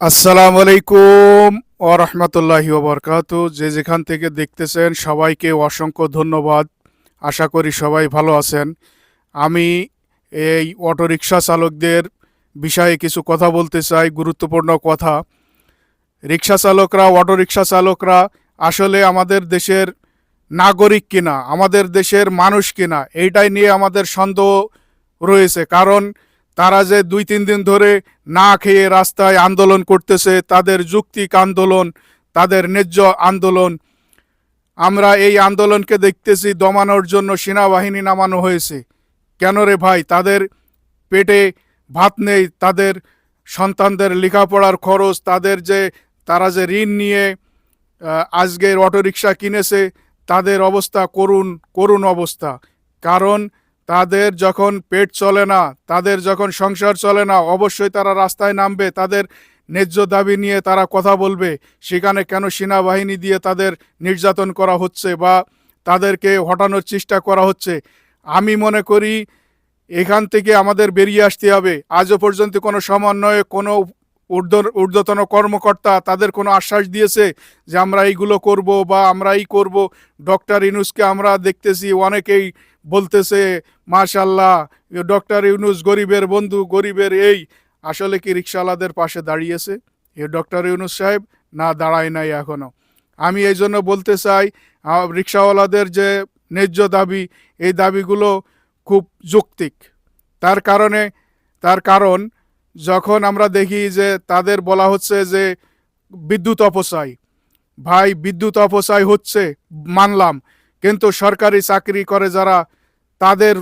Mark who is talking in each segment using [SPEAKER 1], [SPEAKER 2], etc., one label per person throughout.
[SPEAKER 1] আসসালামু আলাইকুম ও রহমতুল্লাহি ওবরকাত। যে যেখান থেকে দেখতেছেন সবাইকে অসংখ্য ধন্যবাদ। আশা করি সবাই ভালো আছেন। আমি এই অটোরিকশা চালকদের বিষয়ে কিছু কথা বলতে চাই, গুরুত্বপূর্ণ কথা। রিক্সা চালকরা, অটোরিকশা চালকরা আসলে আমাদের দেশের নাগরিক কিনা, আমাদের দেশের মানুষ কিনা, এইটাই নিয়ে আমাদের সন্দেহ রয়েছে। কারণ তারা যে দুই, তিন দিন ধরে না খেয়ে রাস্তায় আন্দোলন করতেছে, তাদের যুক্তিক আন্দোলন, তাদের ন্যায্য আন্দোলন, আমরা এই আন্দোলনকে দেখতেছি দমানোর জন্য সেনাবাহিনী নামানো হয়েছে। কেন রে ভাই? তাদের পেটে ভাত নেই, তাদের সন্তানদের লেখাপড়ার খরচ, তাদের যে, তারা যে ঋণ নিয়ে আজকের অটোরিকশা কিনেছে, তাদের অবস্থা করুণ করুণ অবস্থা। কারণ তাদের যখন পেট চলে না, তাদের যখন সংসার চলে না, অবশ্যই তারা রাস্তায় নামবে, তাদের ন্যায্য দাবি নিয়ে তারা কথা বলবে। সেখানে কেন সেনাবাহিনী দিয়ে তাদের নির্যাতন করা হচ্ছে বা তাদেরকে হটানোর চেষ্টা করা হচ্ছে? আমি মনে করি এখান থেকে আমাদের বেরিয়ে আসতে হবে। আজও পর্যন্ত কোনো সমন্বয়ে, কোনো ঊর্ধ্ব, ঊর্ধ্বতন কর্মকর্তা তাদের কোনো আশ্বাস দিয়েছে যে আমরা এইগুলো করব বা আমরা এই করব। ডক্টর ইনুসকে আমরা দেখতেছি, অনেকেই বলতেছে মাশাল্লাহ ডক্টর ইউনুস গরিবের বন্ধু, গরিবের এই। আসলে কি রিক্সাওয়ালাদের পাশে দাঁড়িয়েছে? এ ডক্টর ইউনুস সাহেব? না, দাঁড়ায় নাই এখনও আমি এই জন্য বলতে চাই রিক্সাওয়ালাদের যে ন্যায্য দাবি, এই দাবিগুলো খুব যৌক্তিক। তার কারণে, তার কারণ, যখন আমরা দেখি যে তাদের বলা হচ্ছে যে বিদ্যুৎ অপচয়, ভাই, বিদ্যুৎ অপচয় হচ্ছে, মানলাম। কিন্তু সরকারি চাকরি করে যারা তাদের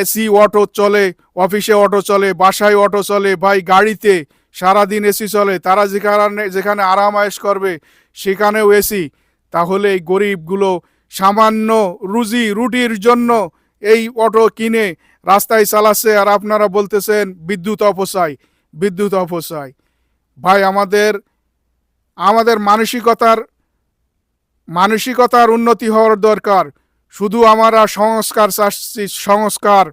[SPEAKER 1] এসি অটো চলে, অফিসে অটো চলে, বাসায় অটো চলে, ভাই গাড়িতে সারাদিন এসি চলে, তারা যেখানে যেখানে আরাম আয়েশ করবে সেখানেও এসি। তাহলে এই গরিবগুলো সামান্য রুজি, রুটির জন্য এই অটো কিনে রাস্তায় চালাচ্ছে। আর আপনারা বলতেছেন বিদ্যুৎ অপচয় বিদ্যুৎ অপচয়। ভাই আমাদের আমাদের মানসিকতার মানসিকতার উন্নতি হওয়ার দরকার। শুধু আমরা সংস্কার চাচ্ছি সংস্কার।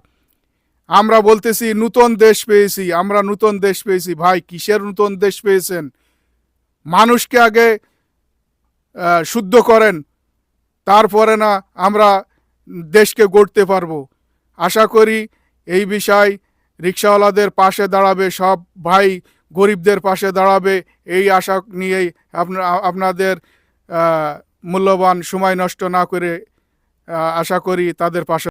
[SPEAKER 1] আমরা বলতেছি, নূতন দেশ পেয়েছি, আমরা নূতন দেশ পেয়েছি। ভাই, কিসের নূতন দেশ পেয়েছেন? মানুষকে আগে শুদ্ধ করেন। তারপরে না আমরা দেশকে গড়তে পারব। আশা করি এই বিষয় রিক্সাওয়ালাদের পাশে দাঁড়াবে, সব ভাই গরিবদের পাশে দাঁড়াবে। এই আশা নিয়েই আপনাদের মূল্যবান সময় নষ্ট না করে আশা করি তাদের পাশে